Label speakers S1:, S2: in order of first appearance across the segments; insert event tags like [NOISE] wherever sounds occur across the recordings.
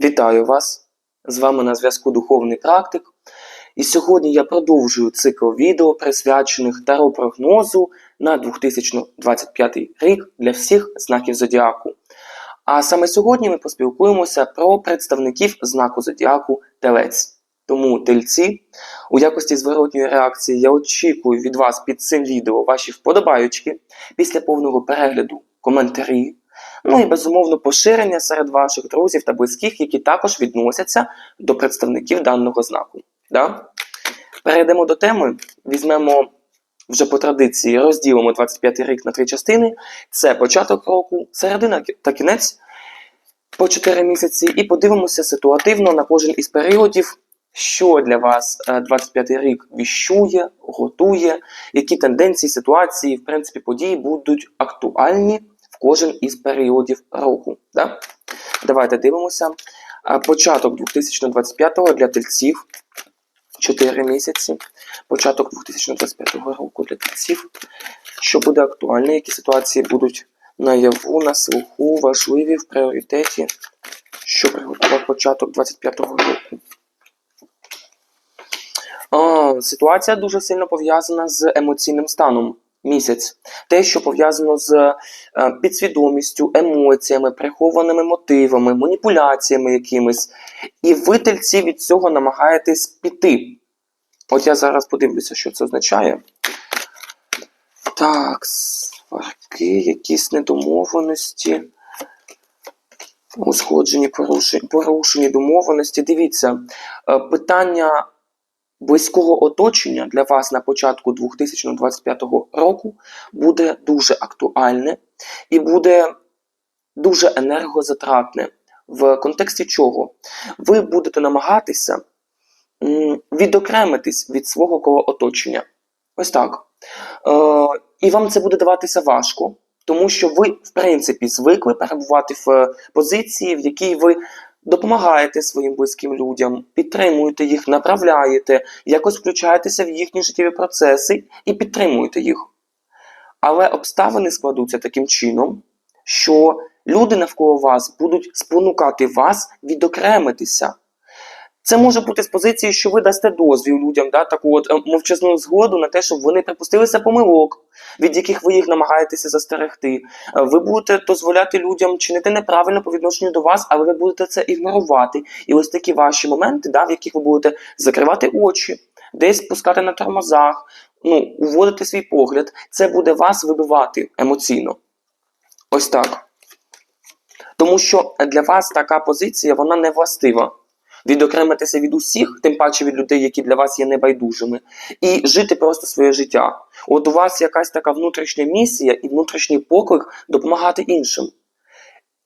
S1: Вітаю вас! З вами на зв'язку Духовний Практик. І сьогодні я продовжую цикл відео, присвячених таро-прогнозу на 2025 рік для всіх знаків Зодіаку. А саме сьогодні ми поспілкуємося про представників знаку Зодіаку Телець. Тому тельці, у якості зворотньої реакції я очікую від вас під цим відео ваші вподобайочки, після повного перегляду коментарі, ну і безумовно поширення серед ваших друзів та близьких, які також відносяться до представників даного знаку. Да? Перейдемо до теми, візьмемо вже по традиції, розділимо 25 рік на три частини: це початок року, середина та кінець по 4 місяці, і подивимося ситуативно на кожен із періодів. Що для вас е, 25 рік віщує, готує, які тенденції, ситуації, в принципі, події будуть актуальні в кожен із періодів року. Да? Давайте дивимося. Початок 2025-го для тельців 4 місяці. Початок 2025 року для тельців. Що буде актуально, які ситуації будуть наяву, на слуху, важливі в пріоритеті, що приготував початок 25 року. А, Ситуація дуже сильно пов'язана з емоційним станом. Місяць. Те, що пов'язано з е, підсвідомістю, емоціями, прихованими мотивами, маніпуляціями якимись. І ви тельці від цього намагаєтесь піти. От я зараз подивлюся, що це означає. Так, сварки, якісь недомовленості. Узгоджені порушені, порушені домовленості. Дивіться, е, питання близького оточення для вас на початку 2025 року буде дуже актуальне і буде дуже енергозатратне. В контексті чого? Ви будете намагатися відокремитись від свого коло оточення. Ось так. Е, і вам це буде даватися важко, тому що ви, в принципі, звикли перебувати в позиції, в якій ви допомагаєте своїм близьким людям, підтримуєте їх, направляєте, якось включаєтеся в їхні життєві процеси і підтримуєте їх. Але обставини складуться таким чином, що люди навколо вас будуть спонукати вас відокремитися. Це може бути з позиції, що ви дасте дозвіл людям, да, таку от е, мовчазну згоду на те, щоб вони припустилися помилок, від яких ви їх намагаєтеся застерегти. Е, Ви будете дозволяти людям чинити неправильно по відношенню до вас, але ви будете це ігнорувати. І ось такі ваші моменти, да, в яких ви будете закривати очі, десь пускати на тормозах, ну, уводити свій погляд, це буде вас вибивати емоційно. Ось так. Тому що для вас така позиція вона не властива. Відокремитися від усіх, тим паче від людей, які для вас є небайдужими, і жити просто своє життя. От у вас якась така внутрішня місія і внутрішній поклик допомагати іншим.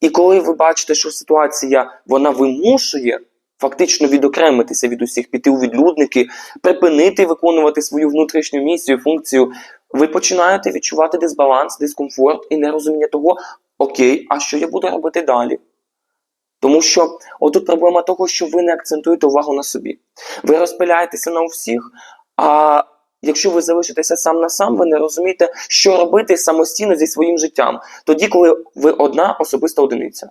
S1: І коли ви бачите, що ситуація вона вимушує фактично відокремитися від усіх, піти у відлюдники, припинити виконувати свою внутрішню місію, функцію, ви починаєте відчувати дисбаланс, дискомфорт і нерозуміння того, окей, а що я буду робити далі? Тому що отут проблема того, що ви не акцентуєте увагу на собі. Ви розпиляєтеся на всіх, а якщо ви залишитеся сам на сам, ви не розумієте, що робити самостійно зі своїм життям, тоді, коли ви одна особиста одиниця.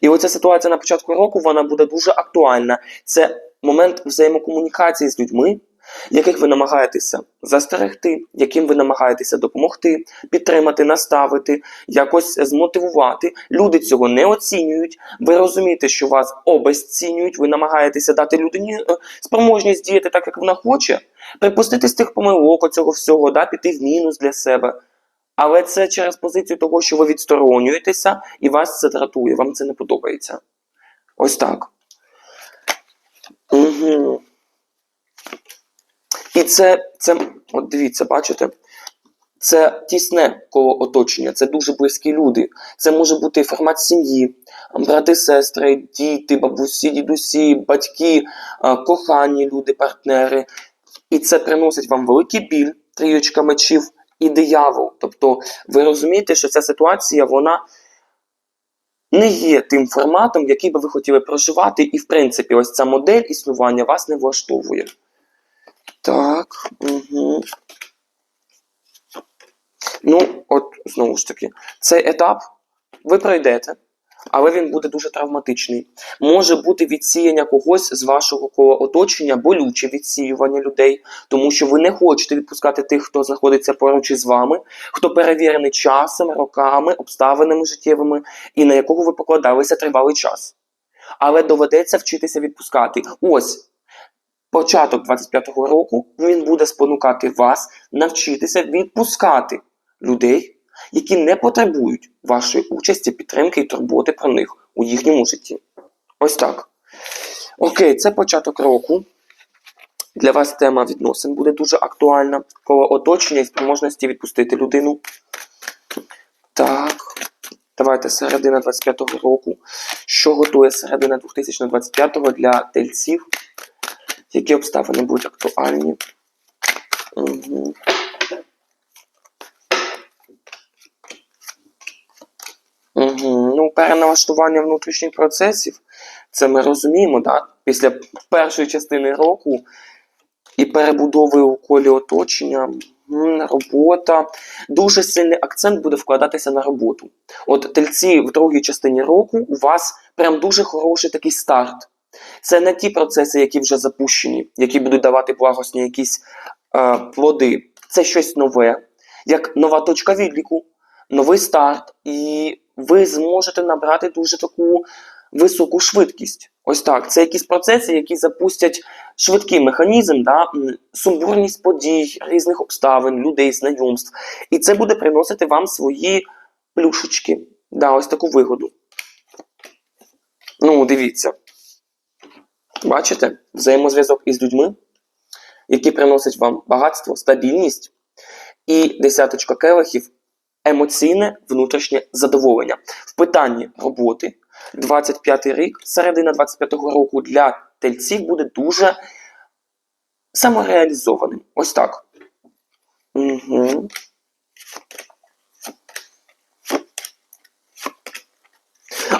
S1: І оця ситуація на початку року вона буде дуже актуальна. Це момент взаємокомунікації з людьми, яких ви намагаєтеся застерегти, яким ви намагаєтеся допомогти, підтримати, наставити, якось змотивувати. Люди цього не оцінюють. Ви розумієте, що вас обезцінюють, ви намагаєтеся дати людині е, спроможність діяти так, як вона хоче, припустити з тих помилок оцього всього, да, піти в мінус для себе. Але це через позицію того, що ви відсторонюєтеся, і вас це дратує, вам це не подобається. Ось так. Угу. І це, це, от дивіться, бачите, це тісне коло оточення, це дуже близькі люди. Це може бути формат сім'ї, брати, сестри, діти, бабусі, дідусі, батьки, кохані люди, партнери. І це приносить вам великий біль, трієчка мечів і диявол. Тобто ви розумієте, що ця ситуація, вона не є тим форматом, який би ви хотіли проживати, і, в принципі, ось ця модель існування вас не влаштовує. Так. Угу. Ну, от знову ж таки, цей етап ви пройдете. але він буде дуже травматичний. Може бути відсіяння когось з вашого кола оточення, болюче відсіювання людей, тому що ви не хочете відпускати тих, хто знаходиться поруч із вами, хто перевірений часом, роками, обставинами життєвими, і на якого ви покладалися тривалий час. Але доведеться вчитися відпускати. Ось початок 25-го року він буде спонукати вас навчитися відпускати людей які не потребують вашої участі, підтримки і турботи про них у їхньому житті. Ось так. Окей, це початок року. Для вас тема відносин буде дуже актуальна. Коло оточення і спроможності відпустити людину. Так. Давайте середина 25-го року. Що готує середина 2025-го для тельців? Які обставини будуть актуальні? Угу. Угу. Ну, переналаштування внутрішніх процесів, це ми розуміємо, да? після першої частини року і перебудови у колі оточення, робота. Дуже сильний акцент буде вкладатися на роботу. От тельці в другій частині року у вас прям дуже хороший такий старт. Це не ті процеси, які вже запущені, які будуть давати благосні якісь е, плоди. Це щось нове, як нова точка відліку, новий старт. і ви зможете набрати дуже таку високу швидкість. Ось так. Це якісь процеси, які запустять швидкий механізм, да, сумбурність подій, різних обставин, людей, знайомств. І це буде приносити вам свої плюшечки. Да, Ось таку вигоду. Ну, дивіться. Бачите? Взаємозв'язок із людьми, які приносять вам багатство, стабільність. І десяточка келихів емоційне внутрішнє задоволення. В питанні роботи 25 рік, середина 25-го року для тельців буде дуже самореалізованим. Ось так. Угу.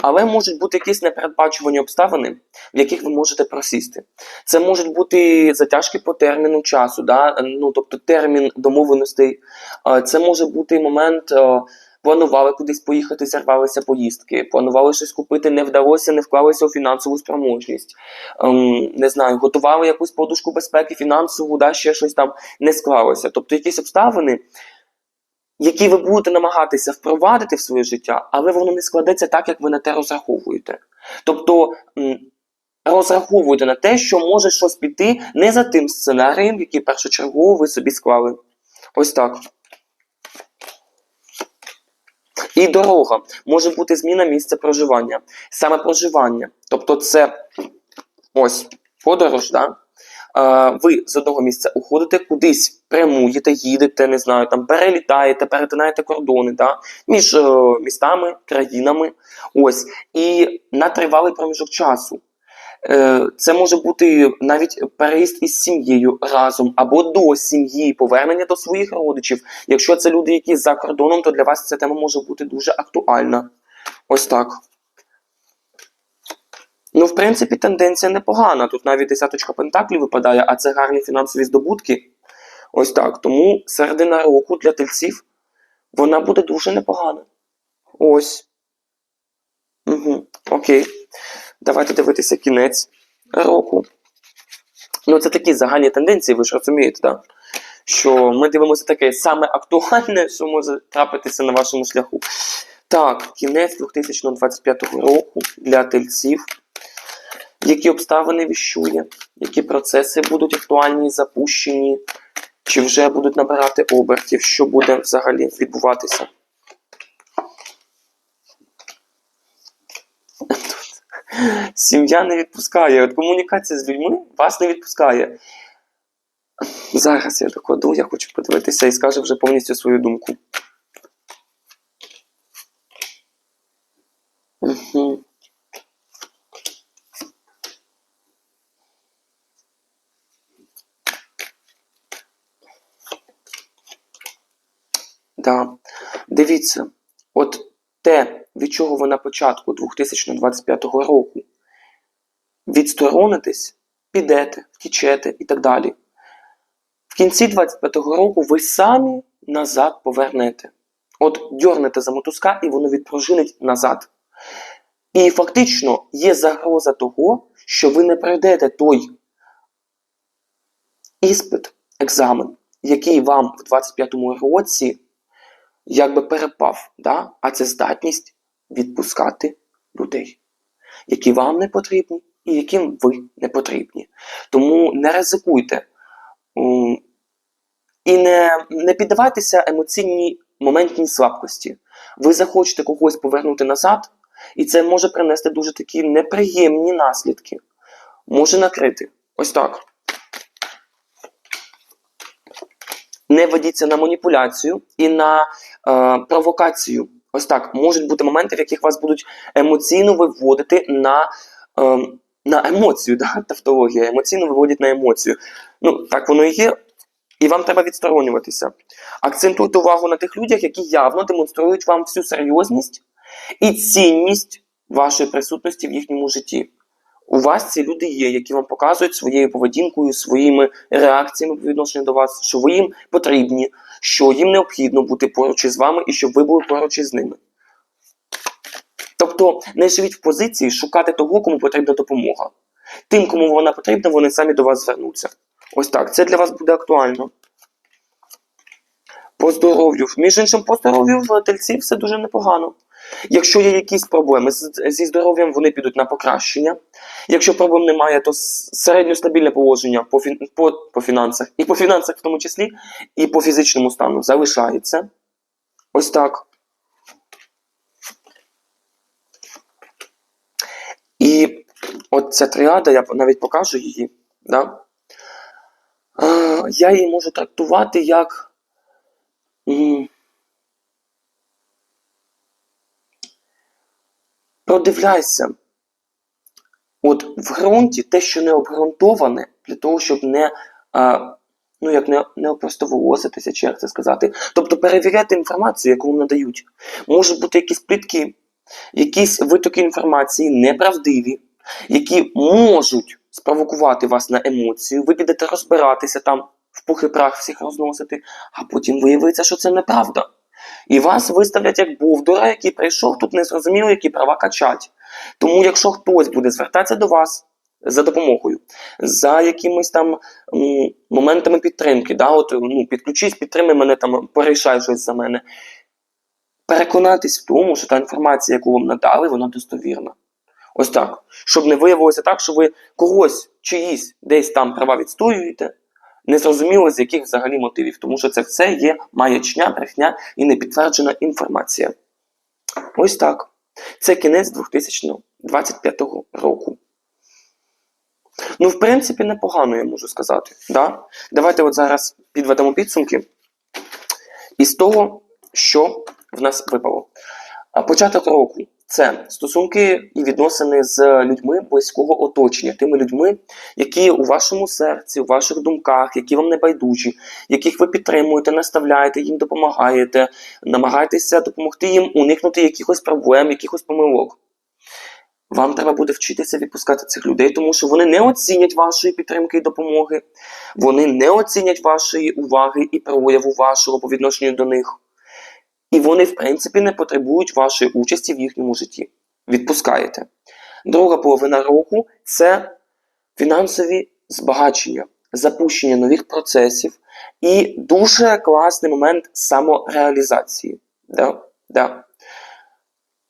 S1: Але можуть бути якісь непередбачувані обставини, в яких ви можете просісти. Це можуть бути затяжки по терміну часу, да? ну, тобто термін домовленостей. Це може бути момент. Планували кудись поїхати, зірвалися поїздки, планували щось купити, не вдалося, не вклалися у фінансову спроможність. Ем, не знаю, готували якусь подушку безпеки, фінансову, да, ще щось там не склалося. Тобто якісь обставини, які ви будете намагатися впровадити в своє життя, але воно не складеться так, як ви на те розраховуєте. Тобто розраховуйте на те, що може щось піти не за тим сценарієм, який першочергово ви собі склали. Ось так. І дорога може бути зміна місця проживання. Саме проживання. Тобто, це ось подорож, да? Ви з одного місця уходите, кудись прямуєте, їдете, не знаю, там перелітаєте, перетинаєте кордони да, між е, містами, країнами. Ось. І на тривалий проміжок часу. Е, це може бути навіть переїзд із сім'єю разом або до сім'ї, повернення до своїх родичів. Якщо це люди, які за кордоном, то для вас ця тема може бути дуже актуальна. Ось так. Ну, в принципі, тенденція непогана. Тут навіть десяточка пентаклів випадає, а це гарні фінансові здобутки. Ось так. Тому середина року для тельців вона буде дуже непогана. Ось. Угу. Окей. Давайте дивитися кінець року. Ну, це такі загальні тенденції, ви ж розумієте, так? Що ми дивимося таке саме актуальне, що може трапитися на вашому шляху. Так, кінець 2025 року для тельців які обставини віщує, які процеси будуть актуальні, запущені, чи вже будуть набирати обертів, що буде взагалі відбуватися. Сім'я не відпускає. От комунікація з людьми вас не відпускає. Зараз я докладу, я хочу подивитися і скажу вже повністю свою думку. Угу. Да. Дивіться, от те, від чого ви на початку 2025 року відсторонитесь, підете, втічете і так далі. В кінці 25-го року ви самі назад повернете. От дьорнете за мотузка і воно відпружинить назад. І фактично є загроза того, що ви не пройдете той іспит, екзамен, який вам в 25-му році якби перепав. Да? А це здатність відпускати людей, які вам не потрібні і яким ви не потрібні. Тому не ризикуйте і не, не піддавайтеся емоційній моментній слабкості. Ви захочете когось повернути назад, і це може принести дуже такі неприємні наслідки. Може накрити. Ось так. Не ведіться на маніпуляцію і на е, провокацію. Ось так. Можуть бути моменти, в яких вас будуть емоційно виводити на, е, на емоцію. [LAUGHS] Да? Тавтологія. Емоційно виводять на емоцію. Ну, так воно і є. І вам треба відсторонюватися. Акцентуйте увагу на тих людях, які явно демонструють вам всю серйозність і цінність вашої присутності в їхньому житті. У вас ці люди є, які вам показують своєю поведінкою, своїми реакціями по відношенню до вас, що ви їм потрібні, що їм необхідно бути поруч із вами і щоб ви були поруч із ними. Тобто не живіть в позиції шукати того, кому потрібна допомога. Тим, кому вона потрібна, вони самі до вас звернуться. Ось так. Це для вас буде актуально. По здоров'ю. Між іншим, по здоров'ю в тельці все дуже непогано. Якщо є якісь проблеми зі здоров'ям, вони підуть на покращення. Якщо проблем немає, то середньостабільне положення по, по, по фінансах, і по фінансах в тому числі, і по фізичному стану залишається. Ось так. І от ця тріада, я навіть покажу її. Да? Я її можу трактувати як. Продивляйся. От в ґрунті те, що не обґрунтоване, для того, щоб не, а, ну, як не, не опростоволоситися, чи як це сказати. Тобто перевіряти інформацію, яку вам надають. Можуть бути якісь плітки, якісь витоки інформації неправдиві, які можуть спровокувати вас на емоцію, ви підете розбиратися там, в пух і прах всіх розносити, а потім виявиться, що це неправда. І вас виставлять як бовдура, який прийшов тут незрозуміло, які права качать. Тому, якщо хтось буде звертатися до вас за допомогою, за якимись там моментами підтримки, да, от, ну, підключись, підтримай мене там, порішай щось за мене. Переконатись в тому, що та інформація, яку вам надали, вона достовірна. Ось так. Щоб не виявилося так, що ви когось чиїсь десь там права відстоюєте, не зрозуміло з яких взагалі мотивів, тому що це все є маячня, брехня і непідтверджена інформація. Ось так. Це кінець 2025 року. Ну, в принципі, непогано, я можу сказати. Да? Давайте от зараз підведемо підсумки із того, що в нас випало. Початок року це стосунки і відносини з людьми близького оточення, тими людьми, які у вашому серці, у ваших думках, які вам не байдужі, яких ви підтримуєте, наставляєте, їм допомагаєте, намагаєтеся допомогти їм уникнути якихось проблем, якихось помилок. Вам треба буде вчитися відпускати цих людей, тому що вони не оцінять вашої підтримки і допомоги, вони не оцінять вашої уваги і прояву вашого по відношенню до них. І вони, в принципі, не потребують вашої участі в їхньому житті. Відпускаєте. Друга половина року це фінансові збагачення, запущення нових процесів і дуже класний момент самореалізації. Да? Да.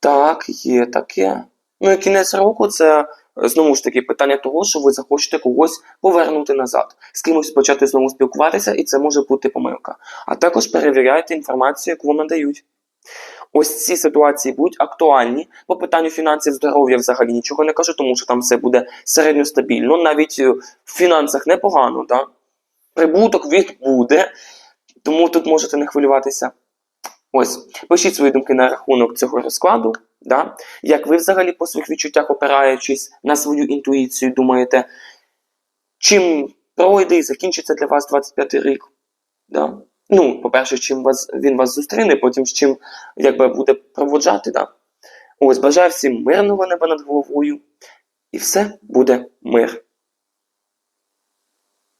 S1: Так, є таке. Ну і кінець року це знову ж таки питання того, що ви захочете когось повернути назад, з кимось почати знову спілкуватися, і це може бути помилка. А також перевіряйте інформацію, яку вам надають. Ось ці ситуації будуть актуальні. По питанню фінансів здоров'я взагалі нічого не кажу, тому що там все буде середньо стабільно. Навіть е, в фінансах непогано, да? прибуток від буде, тому тут можете не хвилюватися. Ось, пишіть свої думки на рахунок цього розкладу. Да? Як ви взагалі по своїх відчуттях, опираючись на свою інтуїцію, думаєте, чим пройде і закінчиться для вас 25 рік? Да? Ну, по-перше, чим вас, він вас зустріне, потім з чим якби, буде проводжати. Да? Ось, бажаю всім мирного неба над головою, і все буде мир.